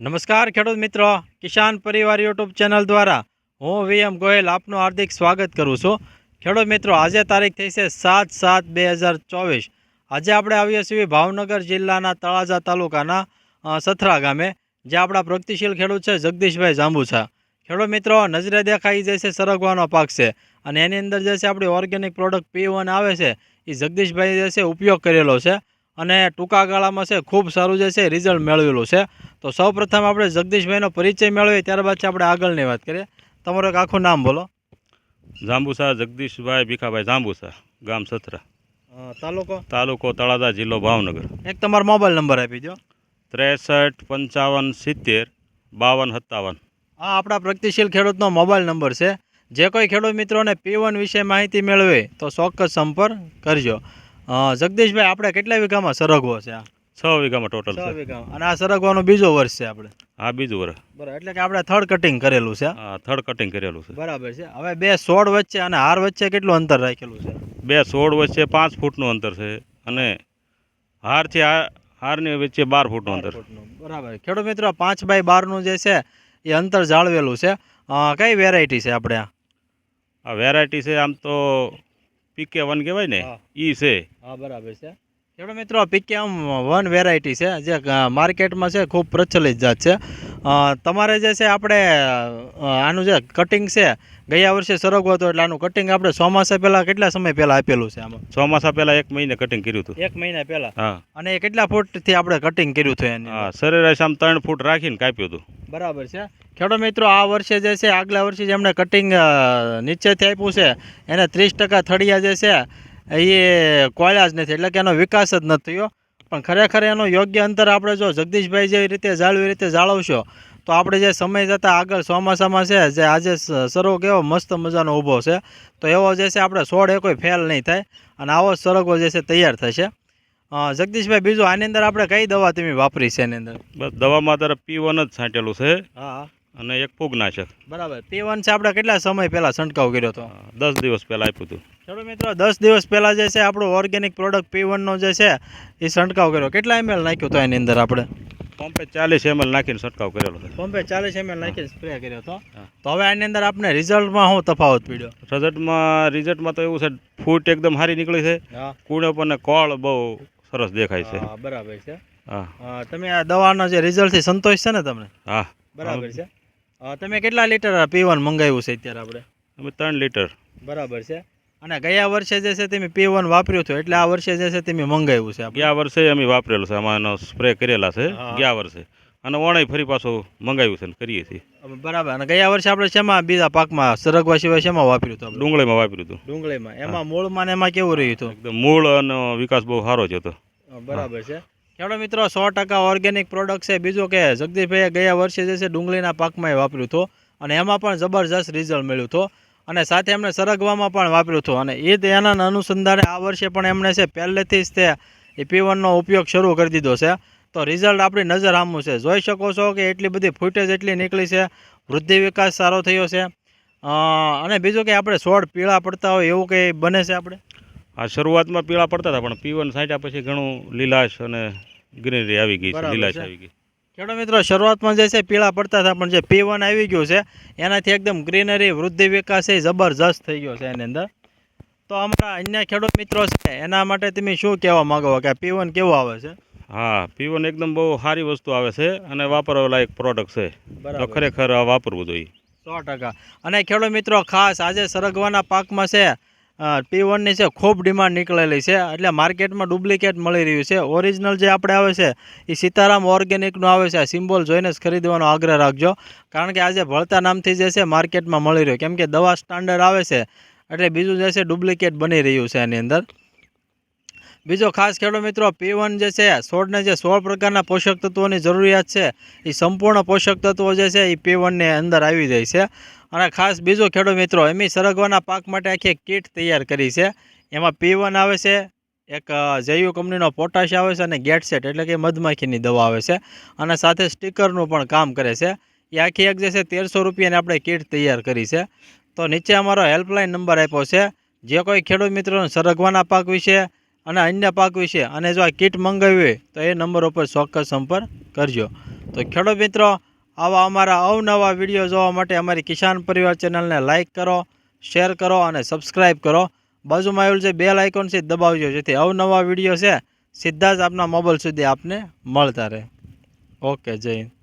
નમસ્કાર ખેડૂત મિત્રો, કિસાન પરિવાર યુટ્યુબ ચેનલ દ્વારા હું વીએમ ગોયલ આપનું હાર્દિક સ્વાગત કરું છું. ખેડૂત મિત્રો, આજે તારીખ થઈ છે સાત સાત બે હજાર ચોવીસ. આજે આપણે આવીએ છીએ ભાવનગર જિલ્લાના તળાજા તાલુકાના સથરા ગામે જે આપણા પ્રગતિશીલ ખેડૂત છે જગદીશભાઈ જાંબુછા ખેડૂત મિત્રો, નજરે દેખાઈ જે છે સરગવાનો પાક છે અને એની અંદર જે છે આપણી ઓર્ગેનિક પ્રોડક્ટ પી આવે છે એ જગદીશભાઈ જે છે ઉપયોગ કરેલો છે અને ટૂંકા ગાળામાં છે ખૂબ સારું જે છે રિઝલ્ટ મેળવેલું છે. તો સૌ પ્રથમ આપણે જગદીશભાઈનો પરિચય મેળવીએ ત્યારબાદ આપણે આગળની વાત કરીએ. તમારું એક આખું નામ બોલો. જાંબુસા જગદીશભાઈ ભીખાભાઈ જાંબુસા ગામ સથરા. તાલુકો? તાલુકો તળાજા જિલ્લો ભાવનગર. એક તમારો મોબાઈલ નંબર આપી દો ત્રેસઠ પંચાવન સિત્તેર બાવન સત્તાવન. આ આપણા પ્રગતિશીલ ખેડૂતનો મોબાઈલ નંબર છે. જે કોઈ ખેડૂત મિત્રોને પી વન વિશે માહિતી મેળવે તો ચોક્કસ સંપર્ક કરજો. જગદીશભાઈ આપણે કેટલા વીઘામાં સરગવો છે આ? છ વીઘામાં ટોટલ છ વીઘામાં. અને આ સરગવાનો બીજો વર્ષ છે આપણે. હા બીજું વર્ષ બરાબર એટલે કે આપણે થર્ડ કટિંગ કરેલું છે. હા થર્ડ કટિંગ કરેલું છે. બરાબર છે. હવે બે સોળ વચ્ચે અને હાર વચ્ચે કેટલું અંતર રાખેલું છે? બે સોળ વચ્ચે પાંચ ફૂટનું અંતર છે અને હારથી હાર હારની વચ્ચે બાર ફૂટનું અંતર બરાબર. ખેડૂત મિત્રો પાંચ બાય બારનું જે છે એ અંતર જાળવેલું છે. કઈ વેરાયટી છે આપણે આ? આ વેરાયટી છે આમ તો પીકે વન કહેવાય ને એ છે. હા બરાબર છે. ખેડૂત મિત્રો પીકેએમ વન વેરાયટી છે જે માર્કેટમાં છે ખૂબ પ્રચલિત જાત છે. તમારે જે છે આપણે આનું જે કટિંગ છે ગયા વર્ષે સરગવો હતો એટલે આનું કટિંગ આપણે ચોમાસા પહેલાં કેટલા સમય પહેલાં આપેલું છે આમાં? ચોમાસા પહેલાં એક મહિને કટિંગ કર્યું હતું. એક મહિના પહેલાં? હા. અને કેટલા ફૂટથી આપણે કટિંગ કર્યું હતું એને હા સરેરાશ આમ ત્રણ ફૂટ રાખીને કાપ્યું હતું. બરાબર છે. ખેડૂત મિત્રો આ વર્ષે જે છે આગલા વર્ષે જેમણે કટિંગ નીચેથી આપ્યું છે એને ત્રીસ ટકા થળિયા જે છે એ કોળ્યા જ નથી એટલે કે એનો વિકાસ જ નથી થયો પણ ખરેખર એનું યોગ્ય અંતર આપણે જો જગદીશભાઈ જેવી રીતે જાળવી રીતે જાળવશો તો આપણે જે સમય જતાં આગળ ચોમાસામાં છે જે આજે સરોગ એવો કેવો મસ્ત મજાનો ઊભો છે તો એવો જે છે આપણે છોડ એ કોઈ ફેલ નહીં થાય અને આવો જ સરગવો જે છે તૈયાર થશે. જગદીશભાઈ બીજું આની અંદર આપણે કઈ દવા તમે વાપરી છે એની અંદર? બસ દવામાં અત્યારે પીવન જ છાંટેલું છે. હા. અને એક ફૂગનાશક બરાબર. તે વન છે આપણે કેટલા સમય પહેલાં છંટકાવ કર્યો હતો? દસ દિવસ પહેલા આપ્યું હતું. ચલો મિત્રો દસ દિવસ પહેલાં જે છે આપણો ઓર્ગેનિક પ્રોડક્ટ પી વનનો જે છે એ છંટકાવ કર્યો. કેટલા એમએલ નાખ્યો હતો એની અંદર આપણે? પંપે ચાલીસ એમએલ નાખીને છંટકાવ કરેલો છે પંપે ચાલીસ એમએલ નાખીને સ્પ્રે કર્યો હતો. તો હવે આની અંદર આપણે રિઝલ્ટમાં શું તફાવત પડ્યો? રિઝલ્ટમાં રિઝલ્ટમાં તો એવું છે ફૂટ એકદમ સારી નીકળી છે. હા. કુણો પણ કોળ બહુ સરસ દેખાય છે. હા, બરાબર છે. હા. તમે આ દવાનો જે રિઝલ્ટથી સંતોષ છે ને તમને? હા. બરાબર છે. તમે કેટલા લીટર પીવાનું વન મંગાવ્યું છે અત્યારે આપણે? અમે ત્રણ લીટર. બરાબર છે. અને ગયા વર્ષે જે છે તમે પીવાનું વાપર્યું હતું એટલે આ વર્ષે જે છે તમે મંગાવ્યું છે ગયા વર્ષે અમે વાપરેલું છે. આમાં સ્પ્રે કરેલા છે ગયા વર્ષે. અને ઓણાઈ ફરી પાછું મંગાવ્યું છે કરીએ છીએ. બરાબર. અને ગયા વર્ષે આપણે શેમાં? બીજા પાકમાં? સરગવા સિવાય શેમાં વાપર્યું હતું ડુંગળીમાં વાપર્યું હતું. ડુંગળીમાં. એમાં મૂળમાં ને એમાં કેવું રહ્યું હતું? એકદમ મૂળ અને વિકાસ બહુ સારો જ હતો. બરાબર છે. ખેડૂત મિત્રો, સો ટકા ઓર્ગેનિક પ્રોડક્ટ છે. બીજું કે, જગદીશભાઈએ ગયા વર્ષે જે છે ડુંગળીના પાકમાં વાપર્યું હતું અને એમાં પણ જબરજસ્ત રિઝલ્ટ મળ્યું હતું અને સાથે એમણે સરગવામાં પણ વાપર્યું હતું અને એ તેના અનુસંધાને આ વર્ષે પણ એમણે છે પહેલેથી જ તે એ પીવનનો ઉપયોગ શરૂ કરી દીધો છે. તો રિઝલ્ટ આપણી નજર આમું છે. જોઈ શકો છો કે એટલી બધી ફૂટેજ એટલી નીકળી છે. વૃદ્ધિ વિકાસ સારો થયો છે. અને બીજું કે આપણે છોડ પીળા પડતા હોય એવું કંઈ બને છે આપણે? આ શરૂઆતમાં પીળા પડતા હતા, પણ પીવન સાંટ્યા પછી ઘણું લીલાશ અને ગ્રીનરી આવી ગઈ છે લીલાશ આવી ગઈ. ખેડૂત મિત્રો શરૂઆતમાં જે છે પીળા પડતા હતા પણ જે પી વન આવી ગયું છે એનાથી એકદમ ગ્રીનરી વૃદ્ધિ વિકાસ એ જબરજસ્ત થઈ ગયો છે એની અંદર. તો અમારા અન્ય ખેડૂત મિત્રો છે એના માટે તમે શું કહેવા માંગો કે પી વન કેવું આવે છે? હા પીવન એકદમ બહુ સારી વસ્તુ આવે છે અને વાપરવા લાયક પ્રોડક્ટ છે. તો ખરેખર આ વાપરવું જોઈએ. સો ટકા. અને ખેડૂત મિત્રો ખાસ આજે સરગવાના પાકમાં છે પી વનની છે, ખૂબ ડિમાન્ડ નીકળેલી છે. એટલે માર્કેટમાં ડુપ્લિકેટ મળી રહ્યું છે. ઓરિજિનલ જે આપણે આવે છે, એ સીતારામ ઓર્ગેનિકનું આવે છે. આ સિમ્બોલ જોઈને જ ખરીદવાનો આગ્રહ રાખજો. કારણ કે આજે ભળતા નામથી જે છે માર્કેટમાં મળી રહ્યું. કેમ કે દવા સ્ટાન્ડર્ડ આવે છે. એટલે બીજું જે છે ડુપ્લિકેટ બની રહ્યું છે એની અંદર. બીજો ખાસ ખેડૂત મિત્રો પી વન જે છે છોડને જે સોળ પ્રકારના પોષક તત્વોની જરૂરિયાત છે એ સંપૂર્ણ પોષક તત્વો જે છે એ પી વનની અંદર આવી જાય છે. અને ખાસ બીજો ખેડૂત મિત્રો, એમની સરગવાના પાક માટે આખી કીટ તૈયાર કરી છે. એમાં પી વન આવે છે, એક જૈવ કંપનીનો પોટાશ આવે છે અને ગેટ સેટ એટલે કે મધમાખીની દવા આવે છે. અને સાથે સ્ટીકરનું પણ કામ કરે છે. એ આખી એક જે છે, તેરસો રૂપિયાની આપણે કીટ તૈયાર કરી છે. તો નીચે અમારો હેલ્પલાઇન નંબર આપ્યો છે. જે કોઈ ખેડૂત મિત્રોને સરગવાના પાક વિશે અને અન્ય પાક વિશે અને જો આ કીટ મંગાવી હોય, તો એ નંબર ઉપર ચોક્કસ સંપર્ક કરજો. તો ખેડૂત મિત્રો, આવા અમારા અવનવા વીડિયો જોવા માટે અમારી કિસાન પરિવાર ચેનલને લાઇક કરો, શેર કરો અને સબસ્ક્રાઇબ કરો. બાજુમાં આવેલું જે બેલ આઇકોન છે દબાવજો, જેથી અવનવા વીડિયો છે સીધા જ આપના મોબાઈલ સુધી આપને મળતા રહે. ઓકે, જય હિન્દ.